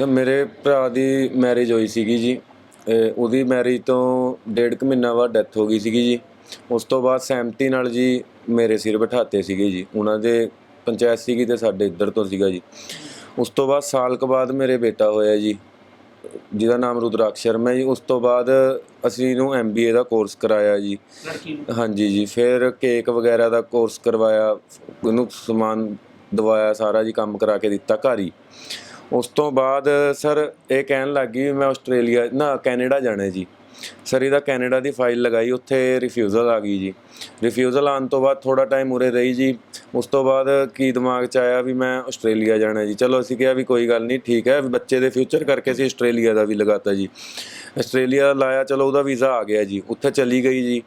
ਤਾਂ ਮੇਰੇ ਭਰਾ ਦੀ ਮੈਰਿਜ ਹੋਈ ਸੀਗੀ ਜੀ। ਇਹ ਉਹਦੀ ਮੈਰਿਜ ਤੋਂ ਡੇਢ ਕੁ ਮਹੀਨਾ ਬਾਅਦ ਡੈਥ ਹੋ ਗਈ ਸੀਗੀ ਜੀ। ਉਸ ਤੋਂ ਬਾਅਦ ਸਹਿਮਤੀ ਨਾਲ ਜੀ ਮੇਰੇ ਸਿਰ ਬਿਠਾਤੇ ਸੀਗੇ ਜੀ। ਉਹਨਾਂ ਦੇ ਪੰਚਾਇਤ ਸੀਗੀ ਤੇ ਸਾਡੇ ਇੱਧਰ ਤੋਂ ਸੀਗਾ ਜੀ। ਉਸ ਤੋਂ ਬਾਅਦ ਸਾਲ ਕੁ ਬਾਅਦ ਮੇਰੇ ਬੇਟਾ ਹੋਇਆ ਜੀ ਜਿਹਦਾ ਨਾਮ ਰੁਦਰਾਕਸ਼ ਸ਼ਰਮਾ ਹੈ ਜੀ। ਉਸ ਤੋਂ ਬਾਅਦ ਅਸੀਂ ਇਹਨੂੰ ਐਮਬੀਏ ਦਾ ਕੋਰਸ ਕਰਾਇਆ ਜੀ। ਲੜਕੀ ਨੂੰ? ਹਾਂਜੀ ਜੀ ਫਿਰ ਕੇਕ ਵਗੈਰਾ ਦਾ ਕੋਰਸ ਕਰਵਾਇਆ। ਉਹਨੂੰ ਸਮਾਨ ਦਵਾਇਆ ਸਾਰਾ ਜੀ ਕੰਮ ਕਰਾ ਕੇ ਦਿੱਤਾ ਘਰ ਹੀ। ਉਸ ਤੋਂ ਬਾਅਦ ਸਰ ਇਹ ਕਹਿਣ ਲੱਗ ਗਈ ਵੀ ਮੈਂ ਆਸਟ੍ਰੇਲੀਆ, ਨਾ ਕੈਨੇਡਾ ਜਾਣਾ ਜੀ। ਸਰ ਇਹਦਾ ਕੈਨੇਡਾ ਦੀ ਫਾਈਲ ਲਗਾਈ, ਉੱਥੇ ਰਿਫਿਊਜ਼ਲ ਆ ਗਈ ਜੀ। ਰਿਫਿਊਜ਼ਲ ਆਉਣ ਤੋਂ ਬਾਅਦ ਥੋੜਾ ਟਾਈਮ ਉਰੇ ਰਹੀ ਜੀ। ਉਸ ਤੋਂ ਬਾਅਦ ਕੀ ਦਿਮਾਗ 'ਚ ਆਇਆ ਵੀ ਮੈਂ ਆਸਟ੍ਰੇਲੀਆ ਜਾਣਾ ਜੀ। ਚਲੋ ਅਸੀਂ ਕਿਹਾ ਵੀ ਕੋਈ ਗੱਲ ਨਹੀਂ, ਠੀਕ ਹੈ, ਬੱਚੇ ਦੇ ਫਿਊਚਰ ਕਰਕੇ ਅਸੀਂ ਆਸਟ੍ਰੇਲੀਆ ਦਾ ਵੀ ਲਗਾਤਾ ਜੀ। ਆਸਟ੍ਰੇਲੀਆ ਲਾਇਆ, ਚਲੋ ਉਹਦਾ ਵੀਜ਼ਾ ਆ ਗਿਆ ਜੀ। ਉੱਥੇ ਚਲੀ ਗਈ ਜੀ।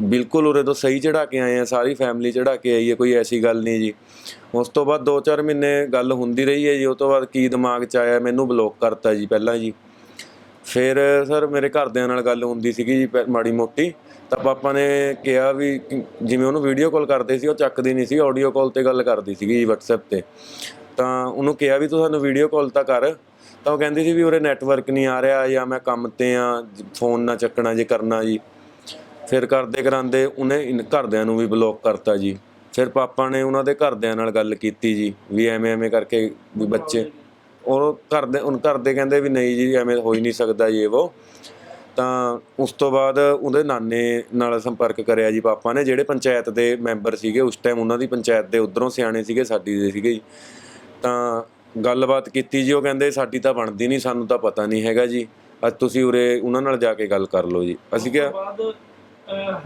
ਬਿਲਕੁਲ ਉਰੇ ਤੋਂ ਸਹੀ ਚੜਾ ਕੇ ਆਏ ਆ, ਸਾਰੀ ਫੈਮਿਲੀ ਚੜਾ ਕੇ ਆਈ ਹੈ ਕੋਈ ਐਸੀ ਗੱਲ ਨਹੀਂ ਜੀ। ਉਸ ਤੋਂ ਬਾਅਦ 2-4 ਮਹੀਨੇ ਗੱਲ ਹੁੰਦੀ ਰਹੀ ਹੈ ਜੀ ਉਸ ਤੋਂ ਬਾਅਦ ਕੀ ਦਿਮਾਗ 'ਚ ਆਇਆ, ਮੈਨੂੰ ਬਲੌਕ ਕਰਤਾ ਜੀ ਪਹਿਲਾਂ ਜੀ। ਫਿਰ ਸਰ ਮੇਰੇ ਘਰਦਿਆਂ ਨਾਲ ਗੱਲ ਹੁੰਦੀ ਸੀਗੀ ਜੀ ਪਹਿ- ਮਾੜੀ ਮੋਟੀ। ਤਾਂ ਪਾਪਾ ਨੇ ਕਿਹਾ ਵੀ ਜਿਵੇਂ ਉਹਨੂੰ ਵੀਡੀਓ ਕਾਲ ਕਰਦੇ ਸੀ, ਉਹ ਚੱਕਦੀ ਨਹੀਂ ਸੀ ਆਡੀਓ ਕਾਲ ਤੇ ਗੱਲ ਕਰਦੀ ਸੀਗੀ ਜੀ WhatsApp ਤੇ। ਤਾਂ ਉਹਨੂੰ ਕਿਹਾ ਵੀ ਤੂੰ ਸਾਨੂੰ ਵੀਡੀਓ ਕਾਲ ਤਾਂ ਕਰ। ਤਾਂ ਉਹ ਕਹਿੰਦੀ ਸੀ ਵੀ ਉਰੇ ਨੈਟਵਰਕ ਨਹੀਂ ਆ ਰਿਹਾ ਜਾਂ ਮੈਂ ਕੰਮ ਤੇ ਆ, ਫੋਨ ਨਾ ਚੱਕਣਾ ਜੇ ਕਰਨਾ ਜੀ। ਫਿਰ ਕਰਦੇ ਕਰਾਂਦੇ ਉਹਨੇ ਇਨ- ਘਰਦਿਆਂ ਨੂੰ ਵੀ ਬਲੌਕ ਕਰਤਾ ਜੀ। ਫਿਰ ਪਾਪਾ ਨੇ ਉਹਨਾਂ ਦੇ ਘਰਦਿਆਂ ਨਾਲ ਗੱਲ ਕੀਤੀ ਜੀ, ਵੀ ਐਵੇਂ ਐਵੇਂ ਕਰਕੇ ਵੀ ਬੱਚੇ ਉਹ ਘਰਦੇ ਉਹਨਾਂ ਘਰਦੇ ਕਹਿੰਦੇ ਵੀ ਨਹੀਂ ਜੀ, ਐਵੇਂ ਹੋ ਹੀ ਨਹੀਂ ਸਕਦਾ ਇਹ ਉਹ ਤਾਂ ਉਸ ਤੋਂ ਬਾਅਦ ਉਹਦੇ ਨਾਨੇ ਨਾਲ ਸੰਪਰਕ ਕਰਿਆ ਜੀ ਪਾਪਾ ਨੇ, ਜਿਹੜੇ ਪੰਚਾਇਤ ਦੇ ਮੈਂਬਰ ਸੀਗੇ, ਉਸ ਟਾਈਮ ਉਹਨਾਂ ਦੀ ਪੰਚਾਇਤ ਦੇ ਉਧਰੋਂ ਸਿਆਣੇ ਸੀਗੇ, ਸਾਡੀ ਦੇ ਸੀਗੇ ਜੀ। ਤਾਂ ਗੱਲਬਾਤ ਕੀਤੀ ਜੀ, ਉਹ ਕਹਿੰਦੇ ਸਾਡੀ ਤਾਂ ਬਣਦੀ ਨਹੀਂ, ਸਾਨੂੰ ਤਾਂ ਪਤਾ ਨਹੀਂ ਹੈਗਾ ਜੀ। ਅੱਜ ਤੁਸੀਂ ਉਰੇ ਉਹਨਾਂ ਨਾਲ ਜਾ ਕੇ ਗੱਲ ਕਰ ਲਓ ਜੀ। ਅਸੀਂ ਕਿਹਾ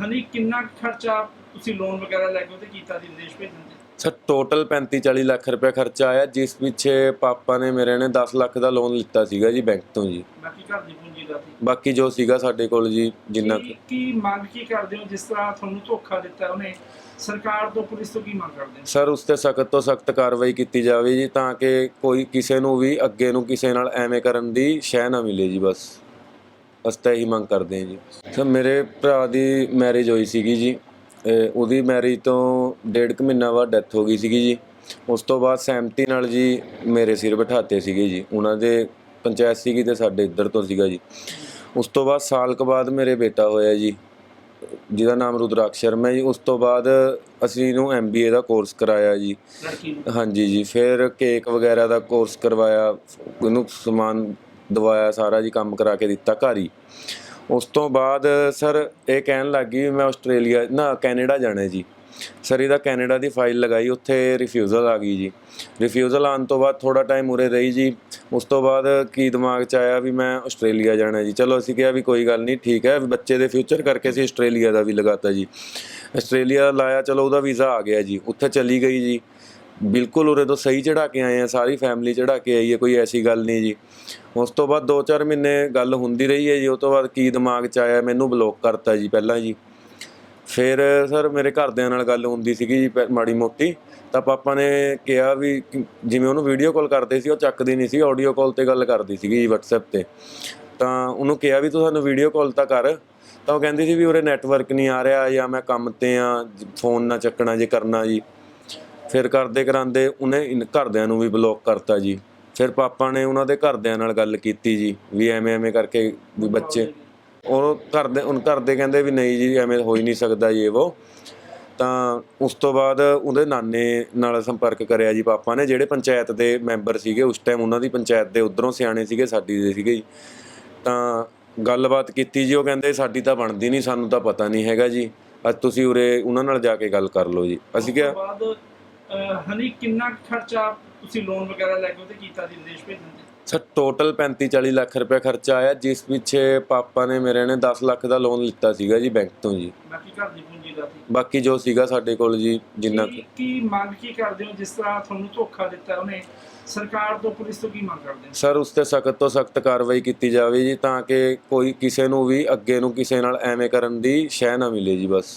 ਹਨੀ ਕਿੰਨਾ ਖਰਚਾ ਤੁਸੀਂ ਲੋਨ ਵਗੈਰਾ ਲੈ ਕੇ ਉਹਤੇ ਕੀਤਾ ਸੀ ਵਿਦੇਸ਼ ਭੇਜਣ ਤੇ? ਸਰ ਟੋਟਲ 35 40 ਲੱਖ ਰੁਪਏ ਖਰਚਾ ਆਇਆ ਜਿਸ ਪਿੱਛੇ ਪਾਪਾ ਨੇ ਮੇਰੇ ਨੇ 10 ਲੱਖ ਦਾ ਲੋਨ ਲਿੱਤਾ ਸੀਗਾ ਜੀ ਬੈਂਕ ਤੋਂ ਜੀ। ਬਾਕੀ ਘਰ ਦੀ ਪੂੰਜੀ ਦਾ ਸੀ? ਬਾਕੀ ਜੋ ਸੀਗਾ ਸਾਡੇ ਕੋਲ ਜੀ ਜਿੰਨਾ ਕੁ- ਕੀ- ਮੰਗ ਕੀ ਕਰਦੇ ਹੋ ਜਿਸ ਤਰ੍ਹਾਂ ਤੁਹਾਨੂੰ ਧੋਖਾ ਦਿੱਤਾ ਉਹਨੇ? ਸਰਕਾਰ ਤੋਂ ਪੁਲਿਸ ਤੋਂ ਕੀ ਮੰਗ ਕਰਦੇ ਹੋ? ਸਰ ਉਸ ਤੇ ਸਖਤ ਤੋਂ ਸਖਤ ਕਾਰਵਾਈ ਕੀਤੀ ਜਾਵੇ ਜੀ ਤਾਂ ਕਿ ਕੋਈ ਕਿਸੇ ਨੂੰ ਵੀ ਅੱਗੇ ਨੂੰ ਕਿਸੇ ਨਾਲ ਐਵੇਂ ਕਰਨ ਦੀ ਸ਼ੈ ਨਾ ਮਿਲੇ ਜੀ ਬਸ। ਅਸੀਂ ਤਾਂ ਇਹੀ ਮੰਗ ਕਰਦੇ ਹਾਂ ਜੀ। ਸਰ ਮੇਰੇ ਭਰਾ ਦੀ ਮੈਰਿਜ ਹੋਈ ਸੀਗੀ ਜੀ। ਇਹ ਉਹਦੀ ਮੈਰਿਜ ਤੋਂ ਡੇਢ ਕੁ ਮਹੀਨਾ ਬਾਅਦ ਡੈਥ ਹੋ ਗਈ ਸੀਗੀ ਜੀ। ਉਸ ਤੋਂ ਬਾਅਦ ਸਹਿਮਤੀ ਨਾਲ ਜੀ ਮੇਰੇ ਸਿਰ ਬਿਠਾਤੇ ਸੀਗੇ ਜੀ। ਉਹਨਾਂ ਦੇ ਪੰਚਾਇਤ ਸੀਗੀ ਤੇ ਸਾਡੇ ਇੱਧਰ ਤੋਂ ਸੀਗਾ ਜੀ। ਉਸ ਤੋਂ ਬਾਅਦ ਸਾਲ ਕੁ ਬਾਅਦ ਮੇਰੇ ਬੇਟਾ ਹੋਇਆ ਜੀ। ਜਿਹਦਾ ਨਾਮ ਰੁਦਰਾਕਸ਼ ਸ਼ਰਮਾ ਹੈ ਜੀ। ਉਸ ਤੋਂ ਬਾਅਦ ਅਸੀਂ ਇਹਨੂੰ ਐਮਬੀਏ ਦਾ ਕੋਰਸ ਕਰਾਇਆ ਜੀ। ਹਾਂਜੀ ਜੀ। ਫਿਰ ਕੇਕ ਵਗੈਰਾ ਦਾ ਕੋਰਸ ਕਰਵਾਇਆ। ਉਹਨੂੰ ਸਮਾਨ ਦਵਾਇਆ, ਸਾਰਾ ਜੀ ਕੰਮ ਕਰਾ ਕੇ ਦਿੱਤਾ ਘਰ ਹੀ। ਉਸ ਤੋਂ ਬਾਅਦ ਸਰ ਇਹ ਕਹਿਣ ਲੱਗ ਗਈ ਵੀ ਮੈਂ ਆਸਟ੍ਰੇਲੀਆ, ਨਾ ਕੈਨੇਡਾ ਜਾਣਾ ਜੀ। ਸਰ ਇਹਦਾ ਕੈਨੇਡਾ ਦੀ ਫਾਈਲ ਲਗਾਈ, ਉੱਥੇ ਰਿਫਿਊਜ਼ਲ ਆ ਗਈ ਜੀ। ਰਿਫਿਊਜ਼ਲ ਆਉਣ ਤੋਂ ਬਾਅਦ ਥੋੜਾ ਟਾਈਮ ਉਰੇ ਰਹੀ ਜੀ। ਉਸ ਤੋਂ ਬਾਅਦ ਕੀ ਦਿਮਾਗ 'ਚ ਆਇਆ ਵੀ ਮੈਂ ਆਸਟ੍ਰੇਲੀਆ ਜਾਣਾ ਜੀ। ਚਲੋ ਅਸੀਂ ਕਿਹਾ ਵੀ ਕੋਈ ਗੱਲ ਨਹੀਂ, ਠੀਕ ਹੈ, ਬੱਚੇ ਦੇ ਫਿਊਚਰ ਕਰਕੇ ਅਸੀਂ ਆਸਟ੍ਰੇਲੀਆ ਦਾ ਵੀ ਲਗਾਤਾ ਜੀ। ਆਸਟ੍ਰੇਲੀਆ ਲਾਇਆ, ਚਲੋ ਉਹਦਾ ਵੀਜ਼ਾ ਆ ਗਿਆ ਜੀ। ਉੱਥੇ ਚਲੀ ਗਈ ਜੀ। ਬਿਲਕੁਲ ਉਰੇ ਤੋਂ ਸਹੀ ਚੜਾ ਕੇ ਆਏ ਆ, ਸਾਰੀ ਫੈਮਿਲੀ ਚੜਾ ਕੇ ਆਈ ਹੈ, ਕੋਈ ਐਸੀ ਗੱਲ ਨਹੀਂ ਜੀ। ਉਸ ਤੋਂ ਬਾਅਦ 2-4 ਮਹੀਨੇ ਗੱਲ ਹੁੰਦੀ ਰਹੀ ਹੈ ਜੀ ਉਸ ਤੋਂ ਬਾਅਦ ਕੀ ਦਿਮਾਗ 'ਚ ਆਇਆ, ਮੈਨੂੰ ਬਲੌਕ ਕਰਤਾ ਜੀ ਪਹਿਲਾਂ ਜੀ। ਫਿਰ ਸਰ ਮੇਰੇ ਘਰਦਿਆਂ ਨਾਲ ਗੱਲ ਹੁੰਦੀ ਸੀਗੀ ਜੀ ਪਹਿ- ਮਾੜੀ ਮੋਟੀ। ਤਾਂ ਪਾਪਾ ਨੇ ਕਿਹਾ ਵੀ ਜਿਵੇਂ ਉਹਨੂੰ ਵੀਡੀਓ ਕਾਲ ਕਰਦੇ ਸੀ, ਉਹ ਚੱਕਦੀ ਨਹੀਂ ਸੀ ਆਡੀਓ ਕਾਲ ਤੇ ਗੱਲ ਕਰਦੀ ਸੀਗੀ ਜੀ WhatsApp ਤੇ। ਤਾਂ ਉਹਨੂੰ ਕਿਹਾ ਵੀ ਤੂੰ ਸਾਨੂੰ ਵੀਡੀਓ ਕਾਲ ਤਾਂ ਕਰ। ਤਾਂ ਉਹ ਕਹਿੰਦੀ ਸੀ ਵੀ ਉਰੇ ਨੈਟਵਰਕ ਨਹੀਂ ਆ ਰਿਹਾ ਜਾਂ ਮੈਂ ਕੰਮ ਤੇ ਆ, ਫੋਨ ਨਾ ਚੱਕਣਾ ਜੇ ਕਰਨਾ ਜੀ। ਫਿਰ ਕਰਦੇ ਕਰਾਂਦੇ, ਉਹਨੇ ਇਨ- ਘਰਦਿਆਂ ਨੂੰ ਵੀ ਬਲੌਕ ਕਰਤਾ ਜੀ। ਫਿਰ ਪਾਪਾ ਨੇ ਉਹਨਾਂ ਦੇ ਘਰਦਿਆਂ ਨਾਲ ਗੱਲ ਕੀਤੀ ਜੀ, ਵੀ ਐਵੇਂ ਐਵੇਂ ਕਰਕੇ ਵੀ ਬੱਚੇ ਉਹ ਘਰਦੇ ਉਹਨਾਂ ਘਰਦੇ ਕਹਿੰਦੇ ਵੀ ਨਹੀਂ ਜੀ, ਐਵੇਂ ਹੋ ਹੀ ਨਹੀਂ ਸਕਦਾ ਇਹ ਉਹ ਤਾਂ ਉਸ ਤੋਂ ਬਾਅਦ ਉਹਦੇ ਨਾਨੇ ਨਾਲ ਸੰਪਰਕ ਕਰਿਆ ਜੀ ਪਾਪਾ ਨੇ, ਜਿਹੜੇ ਪੰਚਾਇਤ ਦੇ ਮੈਂਬਰ ਸੀਗੇ, ਉਸ ਟਾਈਮ ਉਹਨਾਂ ਦੀ ਪੰਚਾਇਤ ਦੇ ਉਧਰੋਂ ਸਿਆਣੇ ਸੀਗੇ, ਸਾਡੀ ਦੇ ਸੀਗੇ ਜੀ। ਤਾਂ ਗੱਲਬਾਤ ਕੀਤੀ ਜੀ, ਉਹ ਕਹਿੰਦੇ ਸਾਡੀ ਤਾਂ ਬਣਦੀ ਨਹੀਂ, ਸਾਨੂੰ ਤਾਂ ਪਤਾ ਨਹੀਂ ਹੈਗਾ ਜੀ। ਅੱਜ ਤੁਸੀਂ ਉਰੇ ਉਹਨਾਂ ਨਾਲ ਜਾ ਕੇ ਗੱਲ ਕਰ ਲਓ ਜੀ। ਅਸੀਂ ਕਿਹਾ ਹਨੀ ਕਿੰਨਾ ਖਰਚਾ ਤੁਸੀਂ ਲੋਨ ਵਗੈਰਾ ਲੈ ਕੇ ਉਹਤੇ ਕੀਤਾ ਸੀ ਵਿਦੇਸ਼ ਭੇਜਣ ਤੇ? ਸਰ ਟੋਟਲ 35 40 ਲੱਖ ਰੁਪਏ ਖਰਚਾ ਆਇਆ ਜਿਸ ਪਿੱਛੇ ਪਾਪਾ ਨੇ ਮੇਰੇ ਨੇ 10 ਲੱਖ ਦਾ ਲੋਨ ਲਿੱਤਾ ਸੀਗਾ ਜੀ ਬੈਂਕ ਤੋਂ ਜੀ। ਬਾਕੀ ਘਰ ਦੀ ਪੂੰਜੀ ਦਾ ਸੀ? ਬਾਕੀ ਜੋ ਸੀਗਾ ਸਾਡੇ ਕੋਲ ਜੀ ਜਿੰਨਾ ਕੁ- ਕੀ- ਕੀ ਮੰਗ ਕੀ ਕਰਦੇ ਹੋ ਜਿਸ ਤਰ੍ਹਾਂ ਤੁਹਾਨੂੰ ਧੋਖਾ ਦਿੱਤਾ ਉਹਨੇ? ਸਰਕਾਰ ਤੋਂ ਪੁਲਿਸ ਤੋਂ ਕੀ ਮੰਗ ਕਰਦੇ ਹੋ? ਸਰ ਉਸ ਤੇ ਸਖਤ ਤੋਂ ਸਖਤ ਕਾਰਵਾਈ ਕੀਤੀ ਜਾਵੇ ਜੀ ਤਾਂ ਕਿ ਕੋਈ ਕਿਸੇ ਨੂੰ ਵੀ ਅੱਗੇ ਨੂੰ ਕਿਸੇ ਨਾਲ ਐਵੇਂ ਕਰਨ ਦੀ ਸ਼ੈ ਨਾ ਮਿਲੇ ਜੀ ਬਸ।